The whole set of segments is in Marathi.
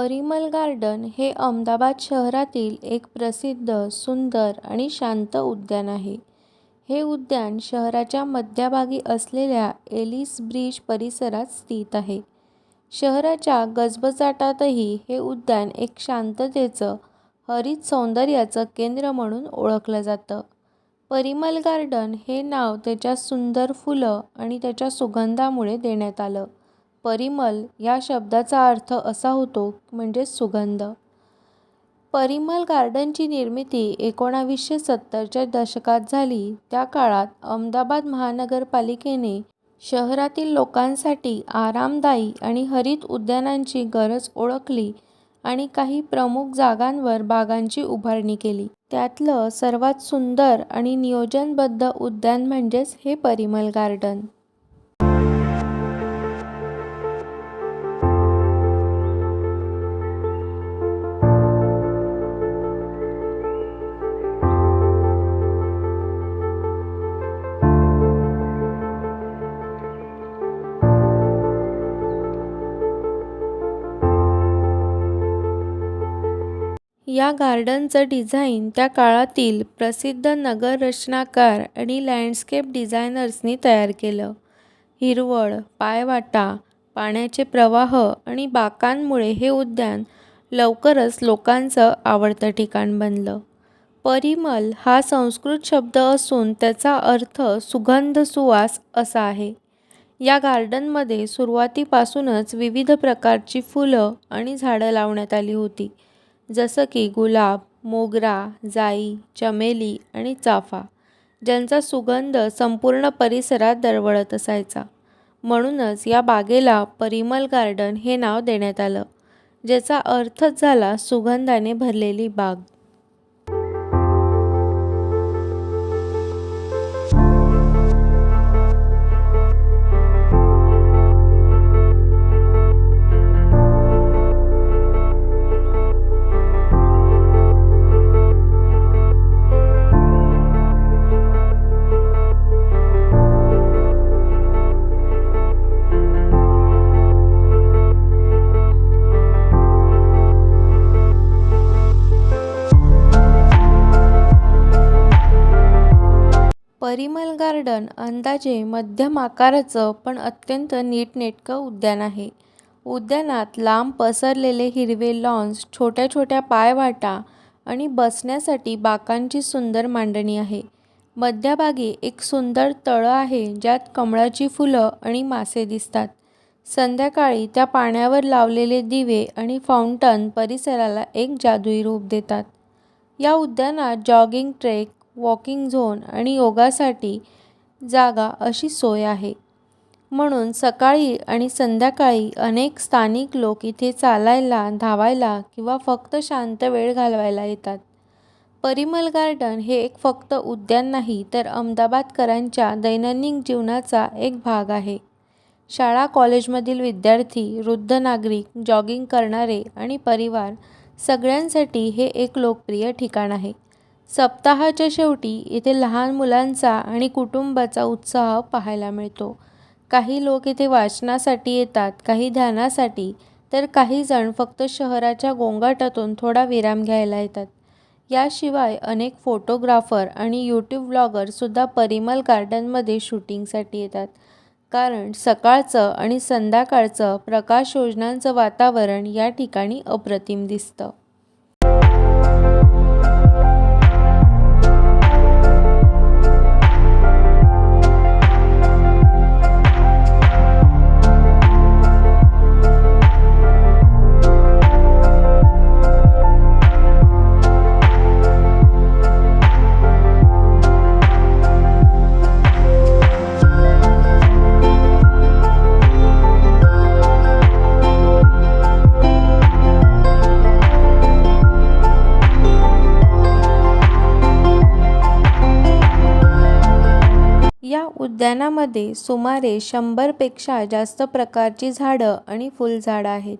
परिमल गार्डन हे अहमदाबाद शहरातील एक प्रसिद्ध सुंदर आणि शांत उद्यान आहे. हे उद्यान शहराच्या मध्यभागी असलेल्या एलिस ब्रिज परिसरात स्थित आहे. शहराच्या गजबजाटातही हे उद्यान एक शांततेचं हरित सौंदर्याचं केंद्र म्हणून ओळखलं जातं. परिमल गार्डन हे नाव त्याच्या सुंदर फुलं आणि त्याच्या सुगंधामुळे देण्यात आलं. परिमल या शब्दाचा अर्थ असा होतो म्हणजे सुगंध. परिमल गार्डनची निर्मिती एकोणावीसशे सत्तरच्या दशकात झाली. त्या काळात अहमदाबाद महानगरपालिकेने शहरातील लोकांसाठी आरामदायी आणि हरित उद्यानांची गरज ओळखली आणि काही प्रमुख जागांवर बागांची उभारणी केली. त्यातलं सर्वात सुंदर आणि नियोजनबद्ध उद्यान म्हणजेच हे परिमल गार्डन. या गार्डनचं डिझाईन त्या काळातील प्रसिद्ध नगररचनाकार आणि लँडस्केप डिझायनर्सनी तयार केलं. हिरवळ पायवाटा पाण्याचे प्रवाह आणि बाकांमुळे हे उद्यान लवकरच लोकांचं आवडतं ठिकाण बनलं. परिमल हा संस्कृत शब्द असून त्याचा अर्थ सुगंध सुवास असा आहे. या गार्डनमध्ये सुरुवातीपासूनच विविध प्रकारची फुलं आणि झाडं लावण्यात आली होती. जसं की गुलाब मोगरा जाई चमेली आणि चाफा ज्यांचा सुगंध संपूर्ण परिसरात दरवळत असायचा. म्हणूनच या बागेला परिमल गार्डन हे नाव देण्यात आलं ज्याचा अर्थच झाला सुगंधाने भरलेली बाग. परिमल गार्डन अंदाजे मध्यम आकाराचं पण अत्यंत नीटनेटकं उद्यान आहे. उद्यानात लांब पसरलेले हिरवे लॉन्स छोट्या छोट्या पायवाटा आणि बसण्यासाठी बाकांची सुंदर मांडणी आहे. मध्यभागी एक सुंदर तळं आहे ज्यात कमळाची फुलं आणि मासे दिसतात. संध्याकाळी त्या पाण्यावर लावलेले दिवे आणि फाउंटन परिसराला एक जादुई रूप देतात. या उद्यानात जॉगिंग ट्रेक वॉकिंग झोन आणि योगासाठी जागा अशी सोय आहे. म्हणून सकाळी आणि संध्याकाळी अनेक स्थानिक लोक इथे चालायला धावायला किंवा फक्त शांत वेळ घालवायला येतात. परिमल गार्डन हे एक फक्त उद्यान नाही तर अहमदाबादकरांच्या दैनंदिन जीवनाचा एक भाग आहे. शाळा कॉलेजमधील विद्यार्थी वृद्ध नागरिक जॉगिंग करणारे आणि परिवार सगळ्यांसाठी हे एक लोकप्रिय ठिकाण आहे. सप्ताहाच्या शेवटी इथे लहान मुलांचा आणि कुटुंबाचा उत्साह पाहायला मिळतो. काही लोक इथे वाचनासाठी येतात काही ध्यानासाठी तर काही जण फक्त शहराच्या गोंगाटातून थोडा विराम घ्यायला येतात. याशिवाय अनेक फोटोग्राफर आणि यूट्यूब ब्लॉगरसुद्धा परिमल गार्डनमध्ये शूटिंगसाठी येतात. कारण सकाळचं आणि संध्याकाळचं प्रकाशयोजनांचं वातावरण या ठिकाणी अप्रतिम दिसतं. उद्यानामध्ये सुमारे शंभरपेक्षा जास्त प्रकारची झाडं आणि फुलझाडं आहेत.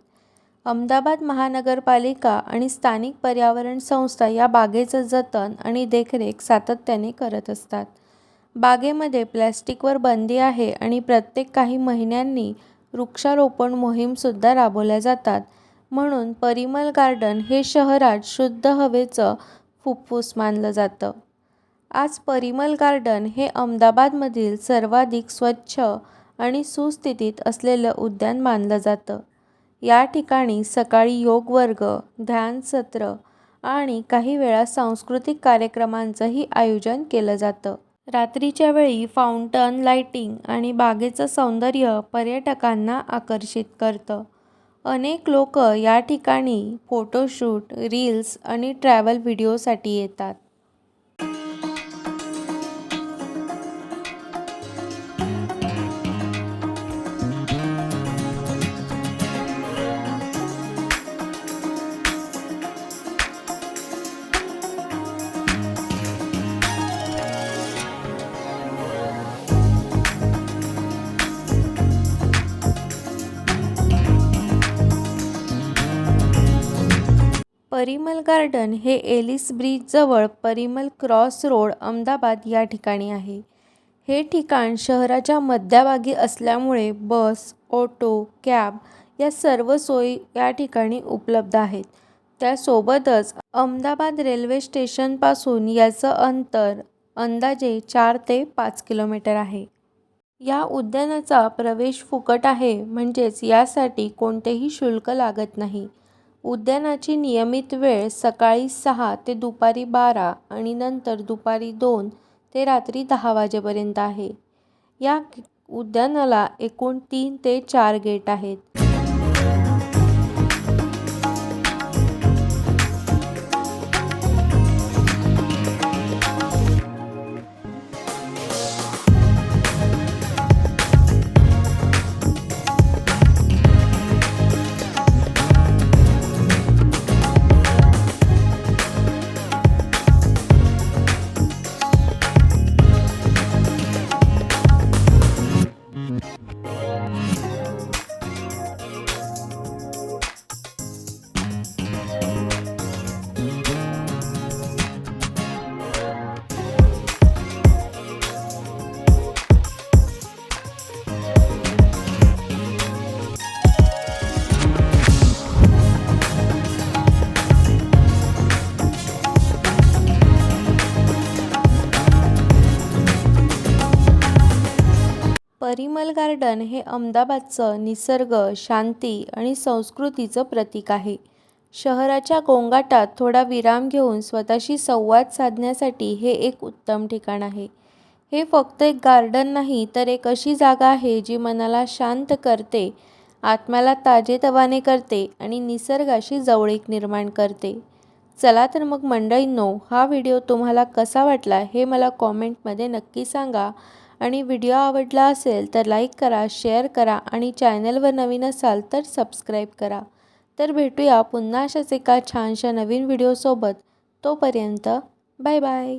अहमदाबाद महानगरपालिका आणि स्थानिक पर्यावरण संस्था या बागेचं जतन आणि देखरेख सातत्याने करत असतात. बागेमध्ये प्लॅस्टिकवर बंदी आहे आणि प्रत्येक काही महिन्यांनी वृक्षारोपण मोहीमसुद्धा राबवल्या जातात. म्हणून परिमल गार्डन हे शहरात शुद्ध हवेचं फुफ्फुस मानलं जातं. आज परिमल गार्डन हे अहमदाबादमधील सर्वाधिक स्वच्छ आणि सुस्थितीत असलेलं उद्यान मानलं जातं. या ठिकाणी सकाळी योग वर्ग ध्यान सत्र आणि काही वेळा सांस्कृतिक कार्यक्रमांचंही आयोजन केलं जातं. रात्रीच्या वेळी फाउंटन लाइटिंग आणि बागेचं सौंदर्य पर्यटकांना आकर्षित करतं. अनेक लोक या ठिकाणी फोटोशूट रील्स आणि ट्रॅव्हल व्हिडिओसाठी येतात. परिमल गार्डन हे एलिस ब्रिजजवळ परिमल क्रॉस रोड अहमदाबाद या ठिकाणी आहे. हे ठिकाण शहराच्या मध्यभागी असल्यामुळे बस ऑटो कॅब या सर्व सोयी या ठिकाणी उपलब्ध आहेत. त्यासोबतच अहमदाबाद रेल्वे स्टेशनपासून याचं अंतर अंदाजे चार ते पाच किलोमीटर आहे. या उद्यानाचा प्रवेश फुकट आहे म्हणजेच यासाठी कोणतेही शुल्क लागत नाही. उद्यानाची नियमित वेळ सकाळी सहा ते दुपारी बारा आणि नंतर दुपारी दोन ते रात्री दहा वाजेपर्यंत आहे. या उद्यानाला एकूण तीन ते चार गेट आहेत. परिमल गार्डन हे अहमदाबादचं निसर्ग शांती आणि संस्कृतीचं प्रतीक आहे. शहराच्या गोंगाटात थोडा विराम घेऊन स्वतःशी संवाद साधण्यासाठी हे एक उत्तम ठिकाण आहे. हे फक्त एक गार्डन नाही तर एक अशी जागा आहे जी मनाला शांत करते आत्म्याला ताजेतवाने करते आणि निसर्गाशी जवळीक निर्माण करते. चला तर मग मंडळींनो हा व्हिडिओ तुम्हाला कसा वाटला हे मला कॉमेंटमध्ये नक्की सांगा. आणि व्हिडिओ आवडला असेल तर लाईक करा शेअर करा आणि चॅनलवर नवीन असाल तर सबस्क्राईब करा. तर भेटूया पुन्हा अशाच एका छानशा नवीन व्हिडिओसोबत. तोपर्यंत बाय बाय.